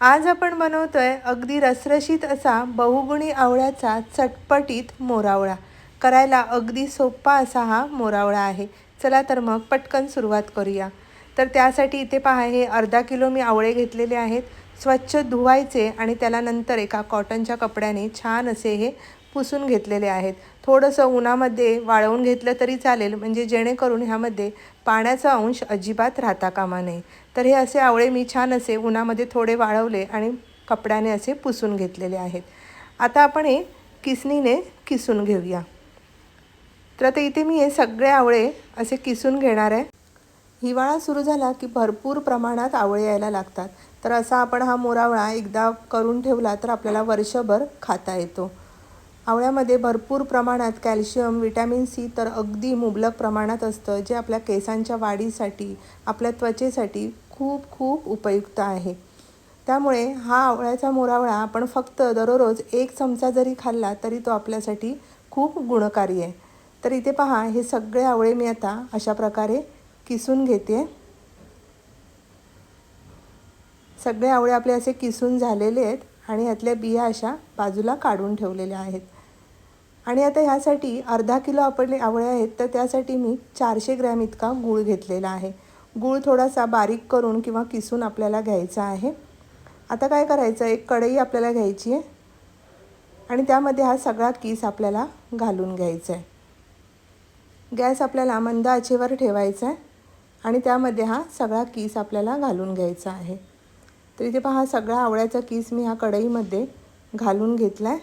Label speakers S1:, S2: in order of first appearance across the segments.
S1: आज आपण बनवतोय अगदी रसरशीत असा बहुगुणी आवळ्याचा चटपटीत मोरावळा. करायला अगदी सोपा असा हा मोरावळा आहे. चला तर मग पटकन सुरुवात करूया. तर त्यासाठी इथे पहा हे अर्धा किलो मी आवळे घेतलेले आहेत. स्वच्छ धुवायचे आणि त्याला नंतर एका कॉटनच्या कपड्याने छान असे हे पुसून घेतलेले आहेत. थोडंसं उन्हामध्ये वाळवून घेतलं तरी चालेल म्हणजे जेणेकरून ह्यामध्ये पाण्याचा अंश अजिबात राहता कामा नये. तर हे असे आवळे मी छान असे उन्हामध्ये थोडे वाळवले आणि कपड्याने असे पुसून घेतलेले आहेत. आता आपण हे किसणीने किसून घेऊया. तर आता इथे मी हे सगळे आवळे असे किसून घेणार आहे. हिवाळा सुरू झाला की भरपूर प्रमाणात आवळे यायला लागतात. तर असा आपण हा मोरावळा एकदा करून ठेवला तर आपल्याला वर्षभर खाता येतो. आवळ्यामध्ये भरपूर प्रमाणात कॅल्शियम विटॅमिन सी तर अगदी मुबलक प्रमाणात असतं जे आपल्या केसांच्या वाढीसाठी आपल्या त्वचेसाठी खूप खूप उपयुक्त आहे. त्यामुळे हा आवळ्याचा मोरावळा आपण फक्त दररोज एक चमचा जरी खाल्ला तरी तो आपल्यासाठी खूप गुणकारी आहे. तर इथे पहा हे सगळे आवळे मी आता अशा प्रकारे किसून घेते. सगळे आवळे आपले असे किसून झालेले आहेत. आणि यातल्या बिया अशा बाजूला काढून ठेवलेल्या आहेत. आणि आता ह्यासाठी अर्धा किलो आपले आवळे आहेत तर त्यासाठी मी चारशे ग्रॅम इतका गूळ घेतलेला आहे. गूळ थोडासा बारीक करून किंवा किसून आपल्याला घ्यायचा आहे. आता काय करायचं? एक कढई आपल्याला घ्यायची आहे. आणि त्यामध्ये हा सगळा किस आपल्याला घालून घ्यायचा आहे. गॅस आपल्याला मंद आचेवर ठेवायचा आहे. आणि त्यामध्ये हा सगळा किस आपल्याला घालून घ्यायचा आहे. तर इथे पहा सगळा आवळ्याचा किस मी ह्या कढईमध्ये घालून घेतला आहे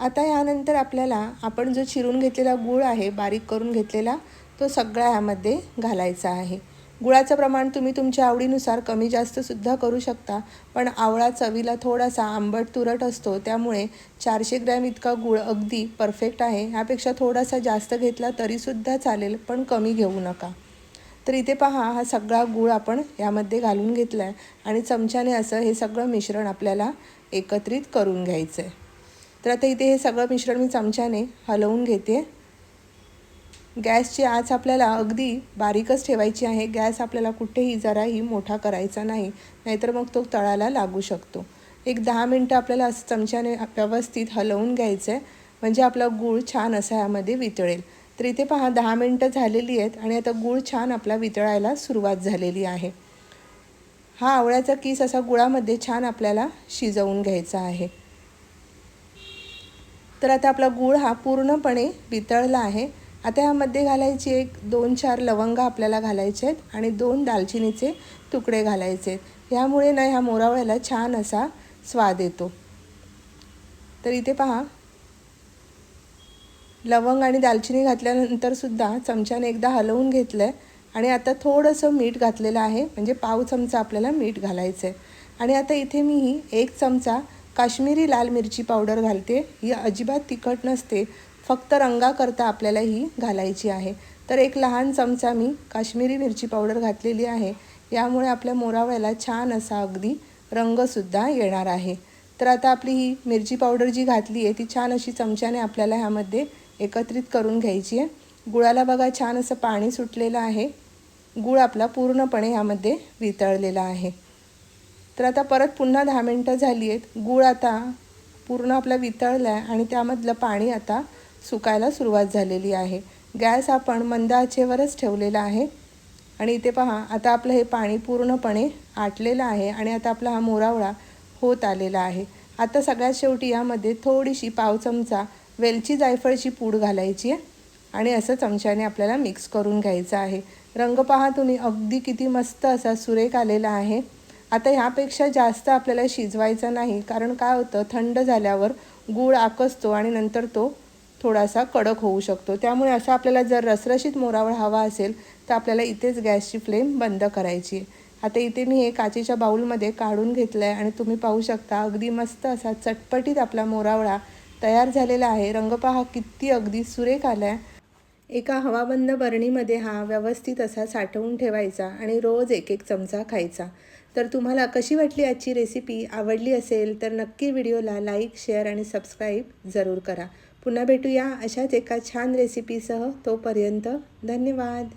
S1: आता यानंतर आपल्याला आपण जो चिरून घेतलेला गूळ आहे बारीक करून घेतलेला तो सगळा ह्यामध्ये घालायचा आहे. गुळाचं प्रमाण तुम्ही तुमच्या आवडीनुसार कमी जास्तसुद्धा करू शकता पण आवळा चवीला थोडासा आंबट तुरट असतो त्यामुळे चारशे ग्रॅम इतका गूळ अगदी परफेक्ट आहे. ह्यापेक्षा थोडासा जास्त घेतला तरीसुद्धा चालेल पण कमी घेऊ नका. तर इथे पहा हा सगळा गूळ आपण यामध्ये घालून घेतला आहे आणि चमच्याने असं हे सगळं मिश्रण आपल्याला एकत्रित करून घ्यायचं आहे तर आता इथे हे सगळं मिश्रण मी चमच्याने हलवून घेते. गॅसची आच आपल्याला अगदी बारीकच ठेवायची आहे. गॅस आपल्याला कुठेही जराही मोठा करायचा नाही नाहीतर मग तो तळाला लागू शकतो. एक दहा मिनटं आपल्याला असं चमच्याने व्यवस्थित हलवून घ्यायचं आहे म्हणजे आपला गूळ छान असा यामध्ये वितळेल. तर इथे पहा दहा मिनटं झालेली आहेत आणि आता गूळ छान आपला वितळायला सुरुवात झालेली आहे. हा आवळ्याचा किस असा गुळामध्ये छान आपल्याला शिजवून घ्यायचा आहे. तर आता आपला गूळ हा पूर्णपणे वितळला आहे. आता ह्यामध्ये घालायची एक दोन चार लवंगा आपल्याला घालायचे आहेत आणि दोन दालचिनीचे तुकडे घालायचे आहेत. ह्यामुळे ना ह्या मोरावळ्याला छान असा स्वाद येतो. तर इथे पहा लवंग आणि दालचिनी घातल्यानंतरसुद्धा चमच्याने एकदा हलवून घेतलं आहे आणि आता थोडंसं मीठ घातलेलं आहे. म्हणजे पाव चमचा आपल्याला मीठ घालायचं आहे आणि आता इथे मी ही एक चमचा काश्मीरी लाल मिरची पावडर घालते. ही अजिबात तिखट नसते. फक्त रंगाकरता आपल्याला ही घालायची आहे. तर एक लहान चमचा मी काश्मीरी मिरची पावडर घातलेली आहे. यामुळे आपल्या मोरावळ्याला छान असा अगदी रंगसुद्धा येणार आहे. तर आता आपली ही मिरची पावडर जी घातली आहे ती छान अशी चमच्याने आपल्याला ह्यामध्ये एकत्रित करून घ्यायची आहे. गुळाला बघा छान असं पाणी सुटलेलं आहे. गुळ आपला पूर्णपणे ह्यामध्ये वितळलेला आहे. तर आता परत पुन्हा दहा मिनटं झाली आहेत. गूळ आता पूर्ण आपला वितळला आहे आणि त्यामधलं पाणी आता सुकायला सुरुवात झालेली आहे. गॅस आपण मंद आचेवरच ठेवलेला आहे. आणि इथे पहा आता आपलं हे पाणी पूर्णपणे आटलेलं आहे आणि आता आपला हा मोरावळा होत आलेला आहे. आता सगळ्यात शेवटी यामध्ये थोडीशी पाव चमचा वेलची जायफळची पूड घालायची आहे आणि असं चमच्याने आपल्याला मिक्स करून घ्यायचं आहे. रंग पहा तुम्ही अगदी किती मस्त असा सुरेख आलेला आहे. आता ह्यापेक्षा जास्त आपल्याला शिजवायचं नाही कारण काय होतं थंड झाल्यावर गूळ आकसतो आणि नंतर तो थोडासा कडक होऊ शकतो. त्यामुळे असं आपल्याला जर रसरशीत मोरावळ हवा असेल तर आपल्याला इथेच गॅसची फ्लेम बंद करायची आहे. आता इथे मी हे काचेच्या बाऊलमध्ये काढून घेतलं आहे आणि तुम्ही पाहू शकता अगदी मस्त असा चटपटीत आपला मोरावळा तयार झालेला आहे. रंग पहा किती अगदी सुरेख आला आहे एका हवाबंद बरणीमध्ये हा व्यवस्थित असा साठवून ठेवायचा आणि रोज एक एक चमचा खायचा. तर तुम्हाला कशी वाटली आजची रेसिपी आवडली असेल तर नक्की व्हिडिओला लाईक शेअर आणि सबस्क्राईब जरूर करा. पुन्हा भेटूया अशाच एका छान रेसिपीसह तोपर्यंत धन्यवाद.